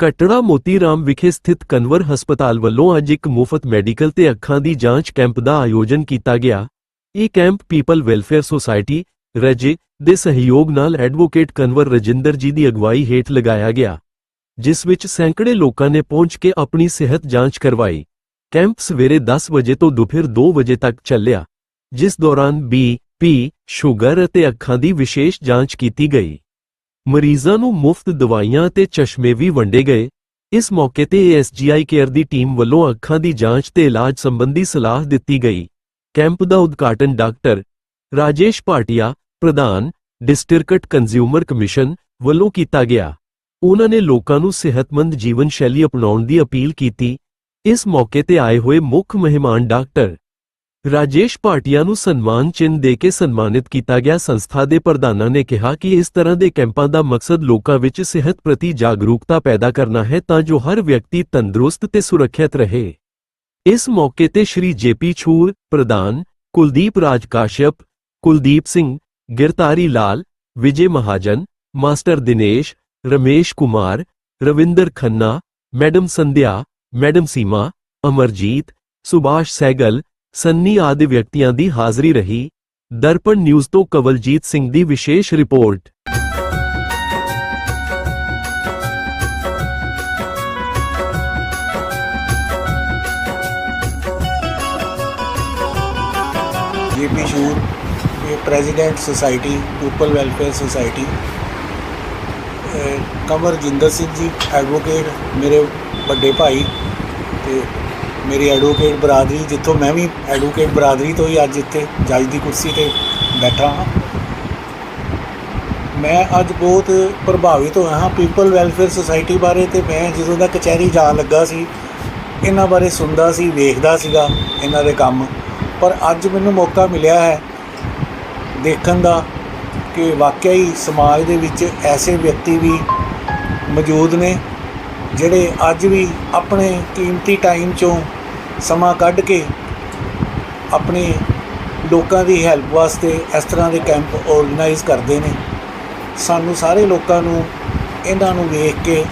ਕਟੜਾ ਮੋਤੀਰਾਮ ਵਿਖੇ ਸਥਿਤ ਕਨਵਰ ਹਸਪਤਾਲ ਵੱਲੋਂ ਅੱਜ ਇੱਕ ਮੁਫਤ ਮੈਡੀਕਲ ਤੇ ਅੱਖਾਂ ਦੀ ਜਾਂਚ ਕੈਂਪ ਦਾ ਆਯੋਜਨ ਕੀਤਾ ਗਿਆ। ਇਹ ਕੈਂਪ ਪੀਪਲ ਵੈਲਫੇਅਰ ਸੁਸਾਇਟੀ, ਰਜੇ, ਦੇ ਸਹਿਯੋਗ ਨਾਲ ਐਡਵੋਕੇਟ ਕਨਵਰ ਰਜਿੰਦਰ ਜੀ ਦੀ ਅਗਵਾਈ ਹੇਠ ਲਗਾਇਆ ਗਿਆ, ਜਿਸ ਵਿੱਚ ਸੈਂਕੜੇ ਲੋਕਾਂ ਨੇ ਪਹੁੰਚ ਕੇ ਆਪਣੀ ਸਿਹਤ ਜਾਂਚ ਕਰਵਾਈ। ਕੈਂਪ ਸਵੇਰੇ 10 ਵਜੇ ਤੋਂ ਦੁਪਹਿਰ 2 ਵਜੇ ਤੱਕ ਚੱਲਿਆ, ਜਿਸ ਦੌਰਾਨ ਬੀ, ਪੀ, ਸ਼ੂਗਰ ਅਤੇ ਅੱਖਾਂ ਦੀ ਵਿਸ਼ੇਸ਼ ਜਾਂਚ ਕੀਤੀ ਗਈ। ਮਰੀਜ਼ਾਂ ਨੂੰ ਮੁਫਤ ਦਵਾਈਆਂ ਅਤੇ ਚਸ਼ਮੇ ਵੀ ਵੰਡੇ ਗਏ। ਇਸ ਮੌਕੇ ਤੇ ਐਸਜੀਆਈ ਕੇਅਰ ਦੀ ਟੀਮ ਵੱਲੋਂ ਅੱਖਾਂ ਦੀ ਜਾਂਚ ਤੇ ਇਲਾਜ ਸੰਬੰਧੀ ਸਲਾਹ ਦਿੱਤੀ ਗਈ। ਕੈਂਪ ਦਾ ਉਦਘਾਟਨ ਡਾਕਟਰ ਰਾਜੇਸ਼ ਭਾਟੀਆ, ਪ੍ਰਧਾਨ ਡਿਸਟ੍ਰਿਕਟ ਕੰਜ਼ਿਊਮਰ ਕਮਿਸ਼ਨ ਵੱਲੋਂ ਕੀਤਾ ਗਿਆ। ਉਹਨਾਂ ਨੇ ਲੋਕਾਂ ਨੂੰ ਸਿਹਤਮੰਦ ਜੀਵਨ ਸ਼ੈਲੀ ਅਪਣਾਉਣ ਦੀ ਅਪੀਲ ਕੀਤੀ। ਇਸ ਮੌਕੇ ਤੇ ਆਏ ਹੋਏ ਮੁੱਖ ਮਹਿਮਾਨ ਡਾਕਟਰ ਰਾਜੇਸ਼ ਭਾਟੀਆ ਨੂੰ ਸਨਮਾਨ ਚਿੰਨ੍ਹ ਦੇ ਕੇ ਸਨਮਾਨਿਤ ਕੀਤਾ ਗਿਆ। ਸੰਸਥਾ ਦੇ ਪ੍ਰਧਾਨਾਂ ਨੇ ਕਿਹਾ ਕਿ ਇਸ ਤਰ੍ਹਾਂ ਦੇ ਕੈਂਪਾਂ ਦਾ ਮਕਸਦ ਲੋਕਾਂ ਵਿੱਚ ਸਿਹਤ ਪ੍ਰਤੀ ਜਾਗਰੂਕਤਾ ਪੈਦਾ ਕਰਨਾ ਹੈ ਤਾਂ ਜੋ ਹਰ ਵਿਅਕਤੀ ਤੰਦਰੁਸਤ ਤੇ ਸੁਰੱਖਿਅਤ ਰਹੇ। ਇਸ ਮੌਕੇ ਤੇ ਸ਼੍ਰੀ ਜੇਪੀ ਛੂਰ, ਪ੍ਰਧਾਨ Kuldeep Raj Kashyap, Kuldeep Singh, Girdhari Lal, Vijay Mahajan, master Dinesh, Ramesh Kumar, Ravinder Khanna, madam Sandhya, madam Seema, Amarjit, Subhash Sehgal Sunny ਆਦਿ ਵਿਅਕਤੀਆਂ ਦੀ ਹਾਜ਼ਰੀ ਰਹੀ। ਦਰਪਣ ਨਿਊਜ਼ ਤੋਂ ਕਵਲਜੀਤ ਸਿੰਘ ਦੀ ਵਿਸ਼ੇਸ਼ ਰਿਪੋਰਟ। ਜੇਪੀ ਸ਼ੂਰ, ਇਹ president society people welfare society ਅਹ ਕਮਰ Jinder Singh ji advocate ਮੇਰੇ ਵੱਡੇ ਭਾਈ ਤੇ ਮੇਰੀ ਐਡਵੋਕੇਟ ਬਰਾਦਰੀ, ਜਿੱਥੋਂ ਮੈਂ ਵੀ ਐਡਵੋਕੇਟ ਬਰਾਦਰੀ ਤੋਂ ਹੀ ਅੱਜ ਇੱਥੇ ਜੱਜ ਦੀ ਕੁਰਸੀ ਤੇ ਬੈਠਾ ਹਾਂ। ਮੈਂ ਅੱਜ ਬਹੁਤ ਪ੍ਰਭਾਵਿਤ ਹੋਇਆ ਹਾਂ ਪੀਪਲ ਵੈਲਫੇਅਰ ਸੁਸਾਇਟੀ ਬਾਰੇ ਤੇ ਮੈਂ ਜਦੋਂ ਦਾ ਕਚਹਿਰੀ ਜਾਣ ਲੱਗਾ ਸੀ, ਇਹਨਾਂ ਬਾਰੇ ਸੁਣਦਾ ਸੀ, ਵੇਖਦਾ ਸੀਗਾ ਇਹਨਾਂ ਦੇ ਕੰਮ। ਪਰ ਅੱਜ ਮੈਨੂੰ ਮੌਕਾ ਮਿਲਿਆ ਹੈ ਦੇਖਣ ਦਾ ਕਿ ਵਾਕਿਆ ਹੀ ਸਮਾਜ ਦੇ ਵਿੱਚ ਐਸੇ ਵਿਅਕਤੀ ਵੀ ਮੌਜੂਦ ਨੇ ਜਿਹੜੇ ਅੱਜ ਵੀ ਆਪਣੇ ਕੀਮਤੀ ਟਾਈਮ ਚੋਂ ਸਮਾਂ ਕੱਢ ਕੇ ਆਪਣੇ ਲੋਕਾਂ ਦੀ ਹੈਲਪ ਵਾਸਤੇ ਇਸ ਤਰ੍ਹਾਂ ਦੇ ਕੈਂਪ ਆਰਗੇਨਾਈਜ਼ ਕਰਦੇ ਨੇ, ਸਾਨੂੰ ਸਾਰੇ ਲੋਕਾਂ ਨੂੰ, ਇਹਨਾਂ ਨੂੰ ਵੇਖ ਕੇ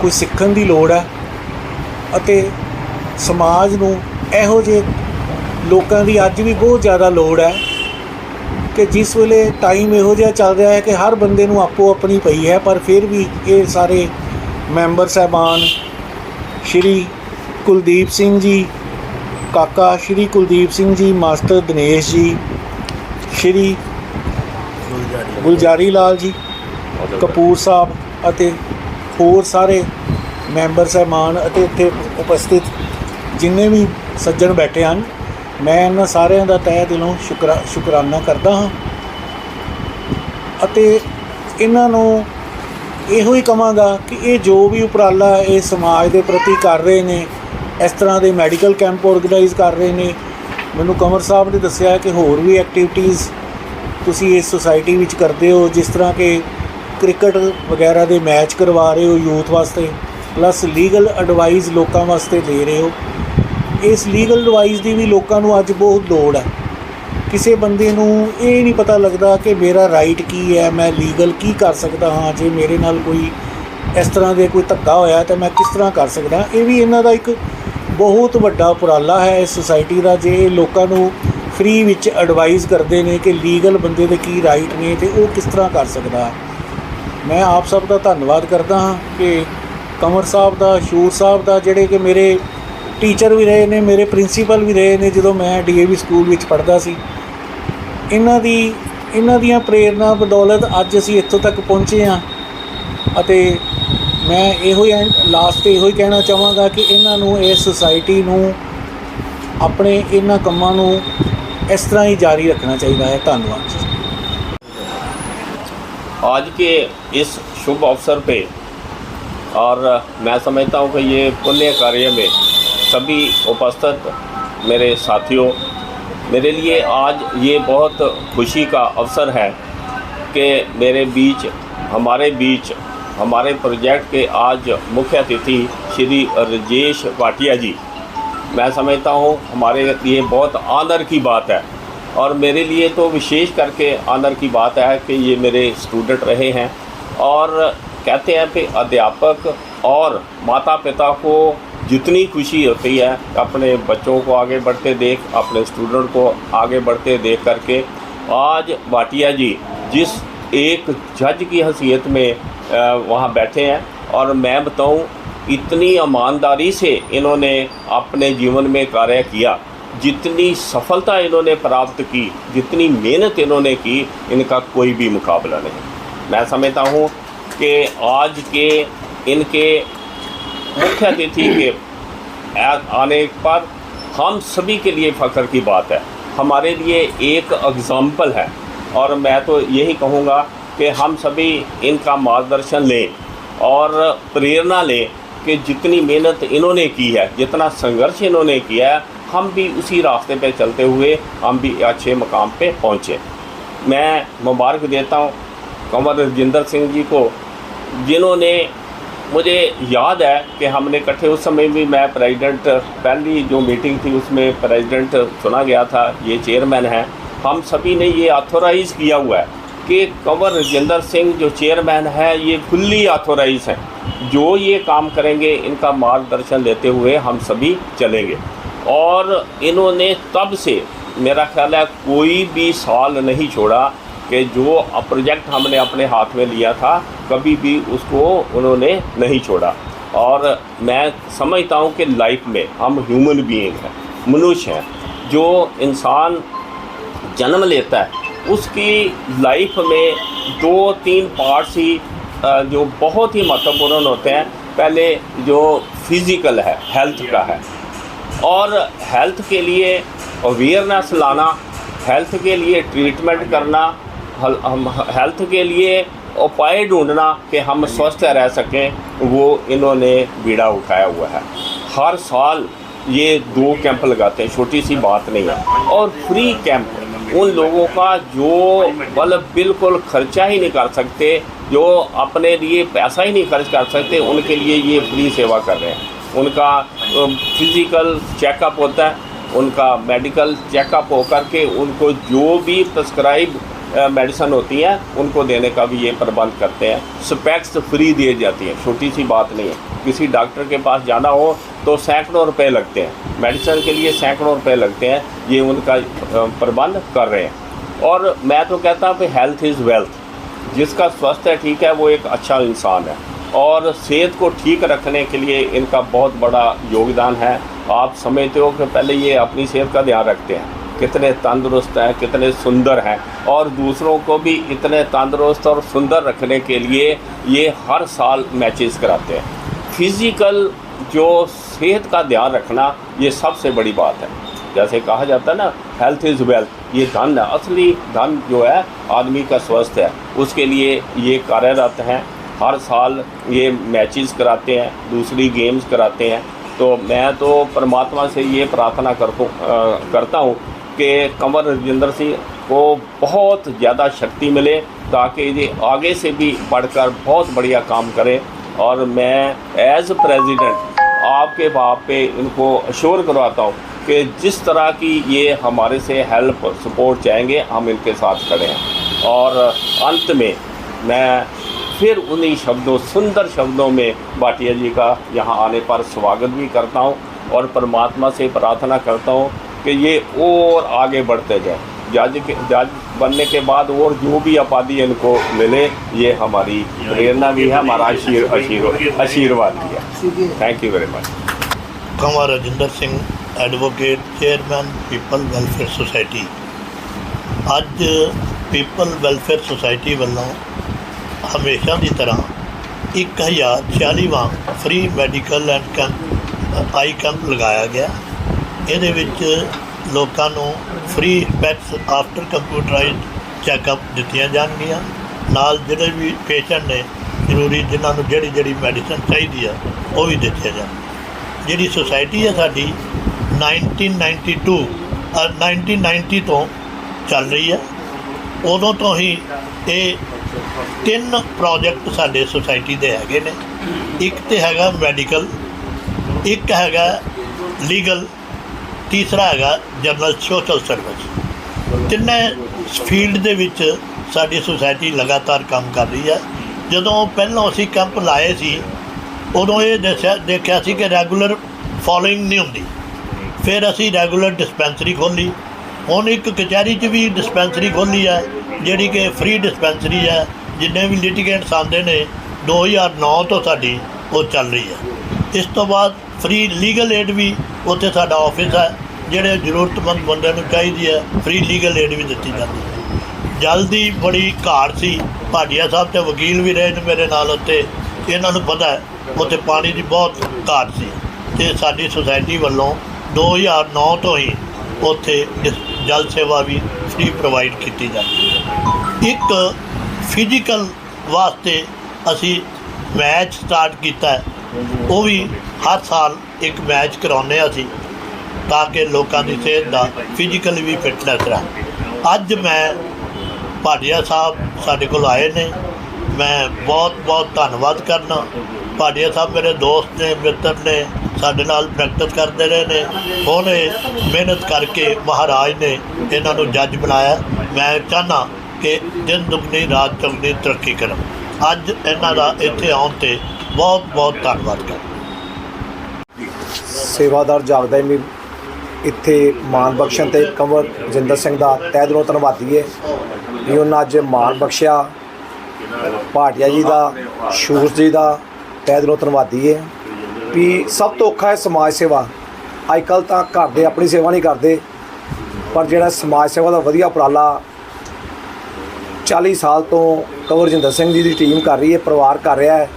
ਕੁਝ ਸਿੱਖਣ ਦੀ ਲੋੜ ਹੈ ਅਤੇ ਸਮਾਜ ਨੂੰ ਇਹੋ ਜਿਹੇ ਲੋਕਾਂ ਦੀ ਅੱਜ ਵੀ ਬਹੁਤ ਜ਼ਿਆਦਾ ਲੋੜ ਹੈ ਕਿ ਜਿਸ ਵੇਲੇ ਟਾਈਮ ਇਹੋ ਜਿਹਾ ਚੱਲ ਰਿਹਾ ਹੈ ਕਿ ਹਰ ਬੰਦੇ ਨੂੰ ਆਪੋ ਆਪਣੀ ਪਈ ਹੈ, ਪਰ ਫਿਰ ਵੀ ਇਹ ਸਾਰੇ ਮੈਂਬਰ ਸਾਹਿਬਾਨ ਸ਼੍ਰੀ ਕੁਲਦੀਪ ਸਿੰਘ ਜੀ, ਕਾਕਾ ਸ਼੍ਰੀ ਕੁਲਦੀਪ ਸਿੰਘ ਜੀ, ਮਾਸਟਰ ਦਿਨੇਸ਼ ਜੀ, ਸ਼੍ਰੀ ਗੁਲਜਾਰੀ ਲਾਲ ਜੀ, ਕਪੂਰ ਸਾਹਿਬ ਅਤੇ ਹੋਰ ਸਾਰੇ ਮੈਂਬਰ ਸਾਹਿਬਾਨ ਅਤੇ ਇੱਥੇ ਉਪਸਥਿਤ ਜਿੰਨੇ ਵੀ ਸੱਜਣ ਬੈਠੇ ਹਨ, ਮੈਂ ਇਹਨਾਂ ਸਾਰਿਆਂ ਦਾ ਤਹਿ ਦਿਲੋਂ ਸ਼ੁਕਰਾ, ਸ਼ੁਕਰਾਨਾ ਕਰਦਾ ਹਾਂ ਅਤੇ ਇਹਨਾਂ ਨੂੰ ਇਹੋ ਹੀ ਕਹਾਂਗਾ ਕਿ ਇਹ ਜੋ ਵੀ ਉਪਰਾਲਾ ਇਹ ਸਮਾਜ ਦੇ ਪ੍ਰਤੀ ਕਰ ਰਹੇ ਨੇ, ਇਸ ਤਰ੍ਹਾਂ ਦੇ ਮੈਡੀਕਲ ਕੈਂਪ ਆਰਗੇਨਾਈਜ਼ ਕਰ ਰਹੇ ਨੇ, ਮੈਨੂੰ ਕਮਰ ਸਾਹਿਬ ਨੇ ਦੱਸਿਆ ਕਿ ਹੋਰ ਵੀ ਐਕਟੀਵਿਟੀਜ਼ ਤੁਸੀਂ ਇਸ ਸੁਸਾਇਟੀ ਵਿੱਚ ਕਰਦੇ ਹੋ, ਜਿਸ ਤਰ੍ਹਾਂ ਕਿ ਕ੍ਰਿਕਟ ਵਗੈਰਾ ਦੇ ਮੈਚ ਕਰਵਾ ਰਹੇ ਹੋ ਯੂਥ ਵਾਸਤੇ ਪਲੱਸ ਲੀਗਲ ਐਡਵਾਈਸ ਲੋਕਾਂ ਵਾਸਤੇ ਦੇ ਰਹੇ ਹੋ। ਇਸ ਲੀਗਲ ਐਡਵਾਈਸ ਦੀ ਵੀ ਲੋਕਾਂ ਨੂੰ ਅੱਜ ਬਹੁਤ ਲੋੜ ਹੈ। ਕਿਸੇ ਬੰਦੇ ਨੂੰ ਇਹ ਨਹੀਂ ਪਤਾ ਲੱਗਦਾ ਕਿ ਮੇਰਾ ਰਾਈਟ ਕੀ ਹੈ, ਮੈਂ ਲੀਗਲ ਕੀ ਕਰ ਸਕਦਾ ਹਾਂ, ਜੇ ਮੇਰੇ ਨਾਲ ਕੋਈ ਇਸ ਤਰ੍ਹਾਂ ਦੇ ਕੋਈ ਧੱਕਾ ਹੋਇਆ ਤਾਂ ਮੈਂ ਕਿਸ ਤਰ੍ਹਾਂ ਕਰ ਸਕਦਾ ਇਹ ਵੀ ਇਹਨਾਂ ਦਾ ਇੱਕ ਬਹੁਤ ਵੱਡਾ ਉਪਰਾਲਾ ਹੈ ਇਸ ਸੁਸਾਇਟੀ ਦਾ, ਜੇ ਲੋਕਾਂ ਨੂੰ ਫ੍ਰੀ ਵਿੱਚ ਐਡਵਾਈਸ ਕਰਦੇ ਨੇ ਕਿ ਲੀਗਲ ਬੰਦੇ ਦੇ ਕੀ ਰਾਈਟ ਨੇ ਤੇ ਉਹ ਕਿਸ ਤਰ੍ਹਾਂ ਕਰ ਸਕਦਾ ਮੈਂ ਆਪ ਸਭ ਦਾ ਧੰਨਵਾਦ ਕਰਦਾ ਹਾਂ ਕਿ ਕਮਰ ਸਾਹਿਬ ਦਾ, ਸ਼ੂਰ ਸਾਹਿਬ ਦਾ, ਜਿਹੜੇ ਕਿ ਮੇਰੇ ਟੀਚਰ ਵੀ ਰਹੇ ਨੇ, ਮੇਰੇ ਪ੍ਰਿੰਸੀਪਲ ਵੀ ਰਹੇ ਨੇ, ਜਦੋਂ ਮੈਂ ਡੀਏਵੀ ਸਕੂਲ ਵਿੱਚ ਪੜ੍ਹਦਾ ਸੀ। ਇਹਨਾਂ ਦੀ ਇਹਨਾਂ ਦੀਆਂ ਪ੍ਰੇਰਨਾ ਬਦੌਲਤ ਅੱਜ ਅਸੀਂ ਇੱਥੋਂ ਤੱਕ ਪਹੁੰਚੇ ਹਾਂ ਅਤੇ ਮੈਂ ਇਹੋ ਹੀ ਲਾਸਟ ਤੇ ਇਹੋ ਹੀ ਕਹਿਣਾ ਚਾਹਾਂਗਾ ਕਿ ਇਹਨਾਂ ਨੂੰ ਇਸ ਸੁਸਾਇਟੀ ਨੂੰ ਆਪਣੇ ਇਹਨਾਂ ਕੰਮਾਂ ਨੂੰ ਇਸ ਤਰ੍ਹਾਂ ਹੀ ਜਾਰੀ ਰੱਖਣਾ ਚਾਹੀਦਾ ਹੈ ਧੰਨਵਾਦ ਜੀ आज के इस शुभ अवसर पे और मैं समझता हूँ कि ये पुण्य कार्य में सभी उपस्थित मेरे साथियों میرے لیے آج یہ بہت خوشی کا اوسر ہے کہ میرے بیچ، ہمارے بیچ، ہمارے پروجیکٹ کے آج مکھیہ اتھی شری رجیش پاٹیا جی۔ میں سمجھتا ہوں ہمارے لیے بہت آنر کی بات ہے اور میرے لیے تو وشیش کر کے آنر کی بات ہے کہ یہ میرے اسٹوڈنٹ رہے ہیں اور کہتے ہیں کہ ادھیاپک اور ماتا پتا کو جتنی خوشی ہوتی ہے، اپنے بچوں کو آگے بڑھتے دیکھ، اپنے اسٹوڈنٹ کو آگے بڑھتے دیکھ کر کے۔ آج بھاٹیا جی جس ایک جج کی حیثیت میں وہاں بیٹھے ہیں۔ اور میں بتاؤں، اتنی ایمانداری سے انہوں نے اپنے جیون میں کاریہ کیا۔ جتنی سفلتا انہوں نے پراپت کی، جتنی محنت انہوں نے کی، ان کا کوئی بھی مقابلہ نہیں۔ میں سمجھتا ہوں کہ آج کے، ان کے مکھیہ اتھی کے آنے پر ہم سبھی کے لیے فخر کی بات ہے۔ ہمارے لیے ایک اگزامپل ہے۔ اور میں تو یہی کہوں گا کہ ہم سبھی ان کا مارگدرشن لیں اور پریرنا لیں کہ جتنی محنت انہوں نے کی ہے، جتنا سنگھرش انہوں نے کیا ہے، ہم بھی اسی راستے پہ چلتے ہوئے ہم بھی اچھے مقام پہ پہنچے۔ میں مبارک دیتا ہوں کنور رجندر سنگھ جی کو، جنہوں نے مجھے یاد ہے کہ ہم نے کٹھے اس سمے بھی میں پریزیڈنٹ پہلی جو میٹنگ تھی اس میں پریزیڈنٹ چنا گیا تھا، یہ چیئرمین ہیں۔ ہم سبھی نے یہ آتھورائز کیا ہوا ہے کہ کنور رجندر سنگھ جو چیئرمین ہے، یہ کھلی آتھورائز ہیں۔ جو یہ کام کریں گے، ان کا مارگ درشن لیتے ہوئے ہم سبھی چلیں گے۔ اور انہوں نے تب سے میرا خیال ہے، کوئی بھی سال نہیں چھوڑا کہ جو پروجیکٹ ہم نے اپنے ہاتھ میں لیا تھا، کبھی بھی اس کو انہوں نے نہیں چھوڑا۔ اور میں سمجھتا ہوں کہ لائف میں ہم ہیومن بینگ ہیں، منوش ہیں۔ جو انسان جنم لیتا ہے، اس کی لائف میں دو، تین پارٹس ہی جو بہت ہی مہتوپورن ہوتے ہیں۔ پہلے جو فزیکل ہے، ہیلتھ کا ہے۔ اور ہیلتھ کے لیے اویئرنیس لانا، ہیلتھ کے لیے ٹریٹمنٹ کرنا ہم ہیلتھ کے لیے اپائے ڈھونڈنا کہ ہم سوستھ رہ سکیں، وہ انہوں نے بیڑا اٹھایا ہوا ہے۔ ہر سال یہ دو کیمپ لگاتے ہیں، چھوٹی سی بات نہیں ہے۔ اور فری کیمپ ان لوگوں کا جو مطلب بالکل خرچہ ہی نہیں کر سکتے، جو اپنے لیے پیسہ ہی نہیں خرچ کر سکتے، ان کے لیے یہ فری سیوا کر رہے ہیں۔ ان کا فزیکل چیک اپ ہوتا ہے، ان کا میڈیکل چیک اپ ہو کر کے ان کو جو بھی پرسکرائب میڈیسن ہوتی ہیں، ان کو دینے کا بھی یہ پربند کرتے ہیں۔ سپیکس فری دیے جاتی ہیں، چھوٹی سی بات نہیں ہے۔ کسی ڈاکٹر کے پاس جانا ہو تو سینکڑوں روپے لگتے ہیں۔ میڈیسن کے لیے سینکڑوں روپے لگتے ہیں، یہ ان کا پربند کر رہے ہیں۔ اور میں تو کہتا ہوں کہ ہیلتھ از ویلتھ جس کا سوستھ ہے، ٹھیک ہے، وہ ایک اچھا انسان ہے۔ اور صحت کو ٹھیک رکھنے کے لیے ان کا بہت بڑا یوگدان ہے۔ آپ سمجھتے ہو کہ پہلے یہ اپنی صحت کا دھیان رکھتے ہیں۔ کتنے تندرست ہیں، کتنے سندر ہیں۔ اور دوسروں کو بھی اتنے تندرست اور سندر رکھنے کے لیے یہ ہر سال میچز کراتے ہیں۔ فزیکل جو صحت کا دھیان رکھنا یہ سب سے بڑی بات ہے۔ جیسے کہا جاتا ہے نا ہیلتھ از ویلتھ یہ دھن ہے۔ اصلی دھن جو ہے، آدمی کا سوستھ ہے۔ اس کے لیے یہ کارے ہیں۔ ہر سال یہ میچز کراتے ہیں، دوسری گیمز کراتے ہیں۔ تو میں تو پرماتما سے یہ پرارتھنا کرتا ہوں کہ قمر رجندر سنگھ کو بہت زیادہ شکتی ملے تاکہ یہ آگے سے بھی پڑھ کر بہت بڑھیا کام کریں اور میں ایز پریزیڈنٹ آپ کے باپ پہ ان کو اشور کرواتا ہوں کہ جس طرح کی یہ ہمارے سے ہیلپ سپورٹ چاہیں گے، ہم ان کے ساتھ کریں اور انت میں میں پھر انہی شبدوں، سندر شبدوں میں باٹیا جی کا یہاں آنے پر سواگت بھی کرتا ہوں اور پرماتما سے پرارتھنا کرتا ہوں۔ کہ یہ اور آگے بڑھتے جائیں۔ جج جج بننے کے بعد اور جو بھی آبادی ان کو ملے، یہ ہماری پریرنا بھی ہے، ہمارا آشیرواد بھی ہے۔ Thank you very much Kanwar Rajinder Singh advocate chairman people welfare society ਅੱਜ ਪੀਪਲ ਵੈਲਫੇਅਰ ਸੁਸਾਇਟੀ ਵੱਲੋਂ ਹਮੇਸ਼ਾ ਦੀ ਤਰ੍ਹਾਂ 1046ਵਾਂ free medical and eye camp لگایا گیا۔ ਗਿਆ ਇਹਦੇ ਵਿੱਚ ਲੋਕਾਂ ਨੂੰ ਫ੍ਰੀ ਪੈਟਸ ਆਫਟਰ ਕੰਪਿਊਟਰਾਈਜ਼ਡ ਚੈੱਕਅਪ ਦਿੱਤੀਆਂ ਜਾਣਗੀਆਂ। ਨਾਲ ਜਿਹੜੇ ਵੀ ਪੇਸ਼ੈਂਟ ਨੇ ਜ਼ਰੂਰੀ ਜਿਨ੍ਹਾਂ ਨੂੰ ਜਿਹੜੀ ਜਿਹੜੀ ਮੈਡੀਸਨ ਚਾਹੀਦੀ ਆ ਉਹ ਵੀ ਦਿੱਤੀਆਂ ਜਾਣ ਜਿਹੜੀ ਸੁਸਾਇਟੀ ਹੈ ਸਾਡੀ 1992 ਅ, 1990 ਤੋਂ ਚੱਲ ਰਹੀ ਹੈ ਉਦੋਂ ਤੋਂ ਹੀ ਇਹ ਤਿੰਨ ਪ੍ਰੋਜੈਕਟ ਸਾਡੇ ਸੁਸਾਇਟੀ ਦੇ ਹੈਗੇ ਨੇ। ਇੱਕ ਤੇ ਹੈਗਾ ਮੈਡੀਕਲ ਇੱਕ ਹੈਗਾ ਲੀਗਲ ਤੀਸਰਾ ਹੈਗਾ ਜਨਰਲ ਸੋਸ਼ਲ ਸਰਵਿਸ। ਤਿੰਨੇ ਫੀਲਡ ਦੇ ਵਿੱਚ ਸਾਡੀ ਸੁਸਾਇਟੀ ਲਗਾਤਾਰ ਕੰਮ ਕਰ ਰਹੀ ਹੈ। ਜਦੋਂ ਪਹਿਲਾਂ ਅਸੀਂ ਕੈਂਪ ਲਾਏ ਸੀ, ਉਦੋਂ ਇਹ ਦੱਸਿਆ ਦੇਖਿਆ ਸੀ ਕਿ ਰੈਗੂਲਰ ਫੋਲੋਇੰਗ ਨਹੀਂ ਹੁੰਦੀ। ਫਿਰ ਅਸੀਂ ਰੈਗੂਲਰ ਡਿਸਪੈਂਸਰੀ ਖੋਲ੍ਹੀ। ਹੁਣ ਇੱਕ ਕਚਹਿਰੀ 'ਚ ਵੀ ਡਿਸਪੈਂਸਰੀ ਖੋਲ੍ਹੀ ਹੈ, ਜਿਹੜੀ ਕਿ ਫ੍ਰੀ ਡਿਸਪੈਂਸਰੀ ਹੈ। ਜਿੰਨੇ ਵੀ ਲਿਟੀਗੈਂਟਸ ਆਉਂਦੇ ਨੇ 2009 ਤੋਂ ਸਾਡੀ ਉਹ ਚੱਲ ਰਹੀ ਹੈ। ਇਸ ਤੋਂ ਬਾਅਦ ਫ੍ਰੀ ਲੀਗਲ ਏਡ ਵੀ ਉੱਥੇ ਸਾਡਾ ਆਫਿਸ ਹੈ। ਜਿਹੜੇ ਜ਼ਰੂਰਤਮੰਦ ਬੰਦਿਆਂ ਨੂੰ ਚਾਹੀਦੀ ਹੈ ਫ੍ਰੀ ਲੀਗਲ ਏਡ ਵੀ ਦਿੱਤੀ ਜਾਂਦੀ ਹੈ। ਜਲ ਦੀ ਬੜੀ ਘਾਟ ਸੀ। ਭਾਟੀਆ ਸਾਹਿਬ ਤੇ ਵਕੀਲ ਵੀ ਰਹੇ ਨੇ ਮੇਰੇ ਨਾਲ ਉੱਤੇ ਇਹਨਾਂ ਨੂੰ ਪਤਾ ਉੱਥੇ ਪਾਣੀ ਦੀ ਬਹੁਤ ਘਾਟ ਸੀ। ਤੇ ਸਾਡੀ ਸੁਸਾਇਟੀ ਵੱਲੋਂ 2009 ਤੋਂ ਹੀ ਉੱਥੇ ਇਸ ਜਲ ਸੇਵਾ ਵੀ ਫ੍ਰੀ ਪ੍ਰੋਵਾਈਡ ਕੀਤੀ ਜਾਂਦੀ ਹੈ। ਇੱਕ ਫਿਜ਼ੀਕਲ ਵਾਸਤੇ ਅਸੀਂ ਮੈਚ ਸਟਾਰਟ ਕੀਤਾ ਉਹ ਵੀ ਹਰ ਸਾਲ ਇੱਕ ਮੈਚ ਕਰਾਉਂਦੇ ਹਾਂ ਅਸੀਂ। ਤਾਂ ਕਿ ਲੋਕਾਂ ਦੀ ਸਿਹਤ ਦਾ ਫਿਜ਼ੀਕਲੀ ਵੀ ਫਿਟਨੈਸ ਰਹੇ ਅੱਜ ਮੈਂ ਭਾਟੀਆ ਸਾਹਿਬ ਸਾਡੇ ਕੋਲ ਆਏ ਨੇ। ਮੈਂ ਬਹੁਤ ਬਹੁਤ ਧੰਨਵਾਦ ਕਰਨਾ। ਭਾਟੀਆ ਸਾਹਿਬ ਮੇਰੇ ਦੋਸਤ ਨੇ, ਮਿੱਤਰ ਨੇ, ਸਾਡੇ ਨਾਲ ਪ੍ਰੈਕਟਿਸ ਕਰਦੇ ਰਹੇ ਨੇ। ਹੁਣ ਮਿਹਨਤ ਕਰਕੇ ਮਹਾਰਾਜ ਨੇ ਇਹਨਾਂ ਨੂੰ ਜੱਜ ਬਣਾਇਆ। ਮੈਂ ਚਾਹਨਾ ਕਿ ਦਿਨ ਦੁਗਣੀ, ਰਾਤ ਚੌਗਣੀ ਤਰੱਕੀ ਕਰਨ ਅੱਜ ਇਹਨਾਂ ਦਾ ਇੱਥੇ ਆਉਣ ਤੇ ਬਹੁਤ ਬਹੁਤ ਧੰਨਵਾਦ ਕਰ ਸੇਵਾਦਾਰ ਜਾਗਦਾ ਵੀ ਇੱਥੇ ਮਾਨ ਬਖਸ਼ਣ ਤੇ ਕੰਵਰ ਜਿੰਦਰ ਸਿੰਘ ਦਾ ਤਹਿ ਦਿਲੋਂ ਧੰਨਵਾਦੀ ਹੈ ਵੀ ਉਹਨਾਂ ਅੱਜ ਮਾਨ ਬਖਸ਼ਿਆ। ਭਾਟੀਆ ਜੀ ਦਾ ਸ਼ੂਰ ਜੀ ਦਾ ਤਹਿ ਦਿਲੋਂ ਧੰਨਵਾਦੀ ਹੈ ਵੀ ਸਭ ਤੋਂ ਔਖਾ ਹੈ ਸਮਾਜ ਸੇਵਾ। ਅੱਜ ਕੱਲ੍ਹ ਤਾਂ ਘਰ ਦੇ ਆਪਣੀ ਸੇਵਾ ਨਹੀਂ ਕਰਦੇ, ਪਰ ਜਿਹੜਾ ਸਮਾਜ ਸੇਵਾ ਦਾ ਵਧੀਆ ਉਪਰਾਲਾ 40 ਸਾਲ ਤੋਂ ਕੰਵਰ ਜਿੰਦਰ ਸਿੰਘ ਜੀ ਦੀ ਟੀਮ ਕਰ ਰਹੀ ਹੈ, ਪਰਿਵਾਰ ਕਰ ਰਿਹਾ ਹੈ,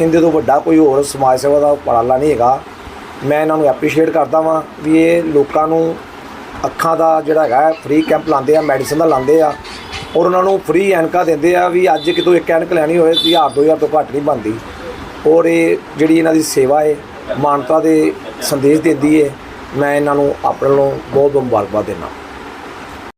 ਇਹਦੇ ਤੋਂ ਵੱਡਾ ਕੋਈ ਹੋਰ ਸਮਾਜ ਸੇਵਾ ਦਾ ਉਪਰਾਲਾ ਨਹੀਂ ਹੈਗਾ। ਮੈਂ ਇਹਨਾਂ ਨੂੰ ਐਪਰੀਸ਼ੀਏਟ ਕਰਦਾ ਵਾਂ ਵੀ ਇਹ ਲੋਕਾਂ ਨੂੰ ਅੱਖਾਂ ਦਾ ਜਿਹੜਾ ਹੈਗਾ ਫ੍ਰੀ ਕੈਂਪ ਲਾਉਂਦੇ ਆ ਮੈਡੀਸਨ ਦਾ ਲਾਉਂਦੇ ਆ ਔਰ ਉਹਨਾਂ ਨੂੰ ਫ੍ਰੀ ਐਨਕਾ ਦਿੰਦੇ ਆ ਵੀ ਅੱਜ ਕਿਤੋਂ ਇੱਕ ਐਨਕ ਲੈਣੀ ਹੋਵੇ 1000 2000 ਤੋਂ ਘੱਟ ਨਹੀਂ ਬਣਦੀ। ਔਰ ਇਹ ਜਿਹੜੀ ਇਹਨਾਂ ਦੀ ਸੇਵਾ ਹੈ ਮਾਨਵਤਾ ਦੇ ਸੰਦੇਸ਼ ਦਿੰਦੀ ਹੈ ਮੈਂ ਇਹਨਾਂ ਨੂੰ ਆਪਣੇ ਨੂੰ ਬਹੁਤ ਬਹੁਤ ਮੁਬਾਰਕਬਾਦ ਦਿੰਦਾ।